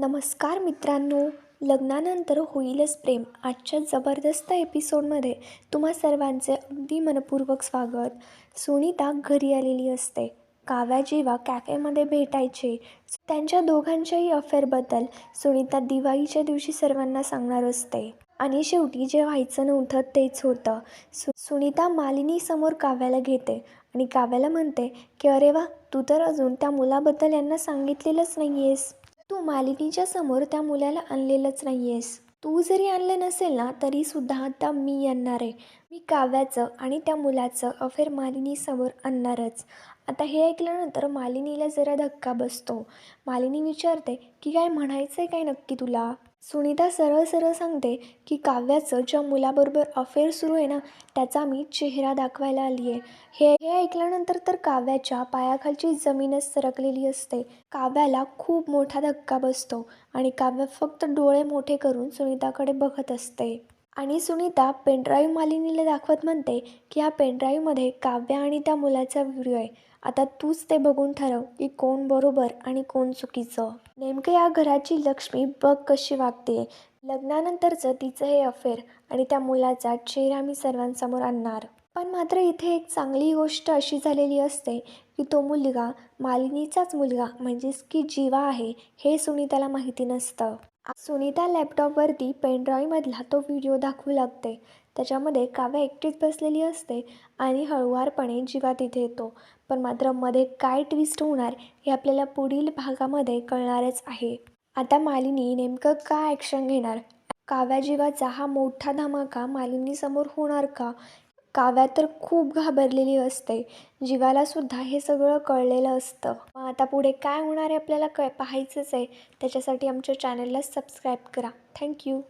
नमस्कार मित्रांनो लग्नानंतर होईलच प्रेम. आजच्या जबरदस्त एपिसोडमध्ये तुम्हा सर्वांचे अगदी मनपूर्वक स्वागत. सुनीता घरी आलेली असते. काव्या जेव्हा कॅफेमध्ये भेटायचे त्यांच्या दोघांच्याही अफेअरबद्दल सुनीता दिवाळीच्या दिवशी सर्वांना सांगणार असते. आणि शेवटी जे व्हायचं नव्हतं तेच होतं. सु सुनीता मालिनीसमोर काव्याला घेते आणि काव्याला म्हणते की अरे वा तू तर अजून त्या मुलाबद्दल यांना सांगितलेलंच नाही आहेस तू मालिनीच्या समोर त्या मुलाला आणलेलंच नाही आहेस तू जरी आणलं नसेल ना तरीसुद्धा आता मी आणणार आहे. मी काव्याचं आणि त्या मुलाचं अफेअर मालिनीसमोर आणणारच. आता हे ऐकल्यानंतर मालिनीला जरा धक्का बसतो. मालिनी विचारते की काय म्हणायचं आहे काय नक्की तुला? सुनीता सरळ सरळ सांगते की काव्याचं ज्या मुलाबरोबर अफेअर सुरू आहे ना त्याचा मी चेहरा दाखवायला आली आहे हे हे ऐकल्यानंतर तर काव्याच्या पायाखालची जमीनच सरकलेली असते. काव्याला खूप मोठा धक्का बसतो आणि काव्य फक्त डोळे मोठे करून सुनीताकडे बघत असते. आणि सुनीता पेनड्राईव्ह मालिनीला दाखवत म्हणते की या पेनड्राईव्हमध्ये काव्य आणि त्या मुलाचा व्हिडिओ आहे. आता तूच ते बघून ठरव की कोण बरोबर आणि कोण चुकीचं. नेमकं या घराची लक्ष्मी बघ कशी वागते. लग्नानंतरचं तिचं हे अफेअर आणि त्या मुलाचा चेहरा मी सर्वांसमोर आणणार. पण मात्र इथे एक चांगली गोष्ट अशी झालेली असते की तो मुलगा मालिनीचाच मुलगा म्हणजेच की जीवा आहे हे सुनीताला माहिती नसतं. सुनीता लॅपटॉपवरती पेनड्रॉईमधला तो व्हिडिओ दाखवू लागते. त्याच्यामध्ये काव्या एकटीच बसलेली असते आणि हळुवारपणे जीवा तिथे येतो. पण मात्रमध्ये काय ट्विस्ट होणार हे आपल्याला पुढील भागामध्ये कळणारच आहे. आता मालिनी नेमकं का ॲक्शन घेणार? काव्या जीवाचा हा मोठा धमाका मालिनीसमोर होणार का? काव्या तर खूप घाबरलेली असते. जीवालासुद्धा हे सगळं कळलेलं असतं. मग आता पुढे काय होणार आहे आपल्याला क पाहायचंच आहे. त्याच्यासाठी आमच्या चॅनलला सबस्क्राईब करा. थँक्यू